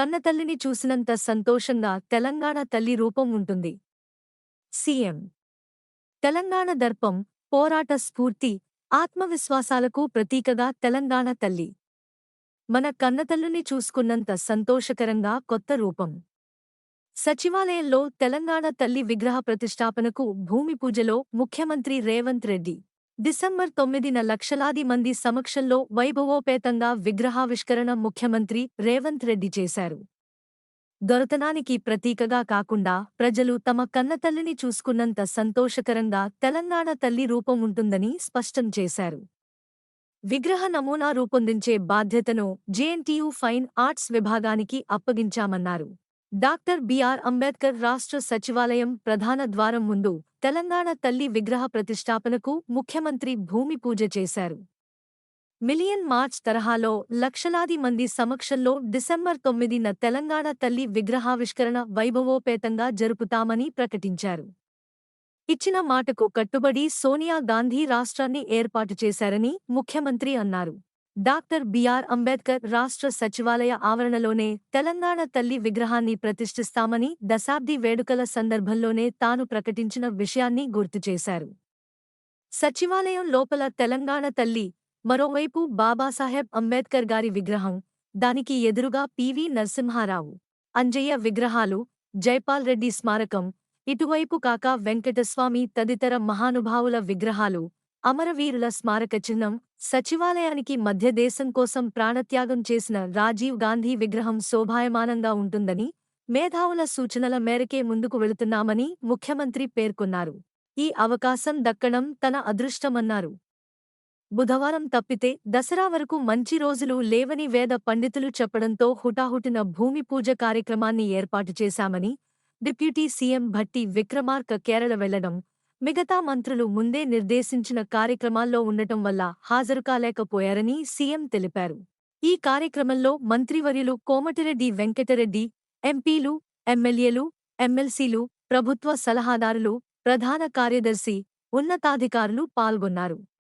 కన్నతల్లిని చూసినంత సంతోషంగా తెలంగాణ తల్లి రూపం ఉంటుంది. సీఎం. తెలంగాణ దర్పం పోరాట స్ఫూర్తి ఆత్మవిశ్వాసాలకు ప్రతీకగా తెలంగాణ తల్లి. మన కన్నతల్లుని చూసుకున్నంత సంతోషకరంగా కొత్త రూపం. సచివాలయంలో తెలంగాణ తల్లి విగ్రహ ప్రతిష్టాపనకు భూమి పూజలో ముఖ్యమంత్రి రేవంత్ రెడ్డి. డిసెంబర్ తొమ్మిదిన లక్షలాది మంది సమక్షంలో వైభవోపేతంగా విగ్రహావిష్కరణ ముఖ్యమంత్రి రేవంత్ రెడ్డి చేశారు. దొరతనానికి ప్రతీకగా కాకుండా ప్రజలు తమ కన్నతల్లిని చూసుకున్నంత సంతోషకరంగా తెలంగాణ తల్లి రూపం ఉంటుందని స్పష్టం చేశారు. విగ్రహ నమూనా రూపొందించే బాధ్యతను జేఎన్టీయు ఫైన్ ఆర్ట్స్ విభాగానికి అప్పగించామన్నారు. డాక్టర్ బిఆర్ అంబేద్కర్ రాష్ట్ర సచివాలయం ప్రధాన ద్వారం ముందు తెలంగాణ తల్లి విగ్రహ ప్రతిష్టాపనకు ముఖ్యమంత్రి భూమి పూజ చేశారు. మిలియన్ మార్చ్ తరహాలో లక్షలాది మంది సమక్షంలో డిసెంబర్ తొమ్మిదిన తెలంగాణ తల్లి విగ్రహావిష్కరణ వైభవోపేతంగా జరుపుతామని ప్రకటించారు. ఇచ్చిన మాటకు కట్టుబడి సోనియా గాంధీ రాష్ట్రాన్ని ఏర్పాటు చేశారని ముఖ్యమంత్రి అన్నారు. డాక్టర్ బిఆర్ అంబేద్కర్ రాష్ట్ర సచివాలయ ఆవరణలోనే తెలంగాణ తల్లి విగ్రహాన్ని ప్రతిష్ఠిస్తామని దశాబ్ది వేడుకల సందర్భంలోనే తాను ప్రకటించిన విషయాన్ని గుర్తుచేశారు సచివాలయం లోపల తెలంగాణ తల్లి మరోవైపు బాబాసాహెబ్ అంబేద్కర్ గారి విగ్రహం దానికి ఎదురుగా పివి నరసింహారావు అంజయ్య విగ్రహాలు జైపాల్ రెడ్డి స్మారకం ఇటువైపు కాక వెంకటస్వామి తదితర మహానుభావుల విగ్రహాలు అమరవీరుల స్మారక చిహ్నం సచివాలయానికి మధ్య దేశం కోసం ప్రాణత్యాగం చేసిన రాజీవ్ గాంధీ విగ్రహం శోభాయమానంగా ఉంటుందని మేధావుల సూచనల మేరకే ముందుకు వెళుతున్నామని ముఖ్యమంత్రి పేర్కొన్నారు. ఈ అవకాశం దక్కడం తన అదృష్టమన్నారు. బుధవారం తప్పితే దసరా వరకు మంచి రోజులు లేవని వేద పండితులు చెప్పడంతో హుటాహుటిన భూమి పూజ కార్యక్రమాన్ని ఏర్పాటు చేశామని డిప్యూటీ సీఎం భట్టి విక్రమార్క కేరళ వెళ్ళడం మిగతా మంత్రులు ముందే నిర్దేశించిన కార్యక్రమాల్లో ఉండటం వల్ల హాజరు కాలేకపోయారని సీఎం తెలిపారు. ఈ కార్యక్రమంలో మంత్రివర్యులు కోమటిరెడ్డి వెంకటరెడ్డి ఎంపీలు ఎమ్మెల్యేలు ఎమ్మెల్సీలు ప్రభుత్వ సలహాదారులు ప్రధాన కార్యదర్శి ఉన్నతాధికారులు పాల్గొన్నారు.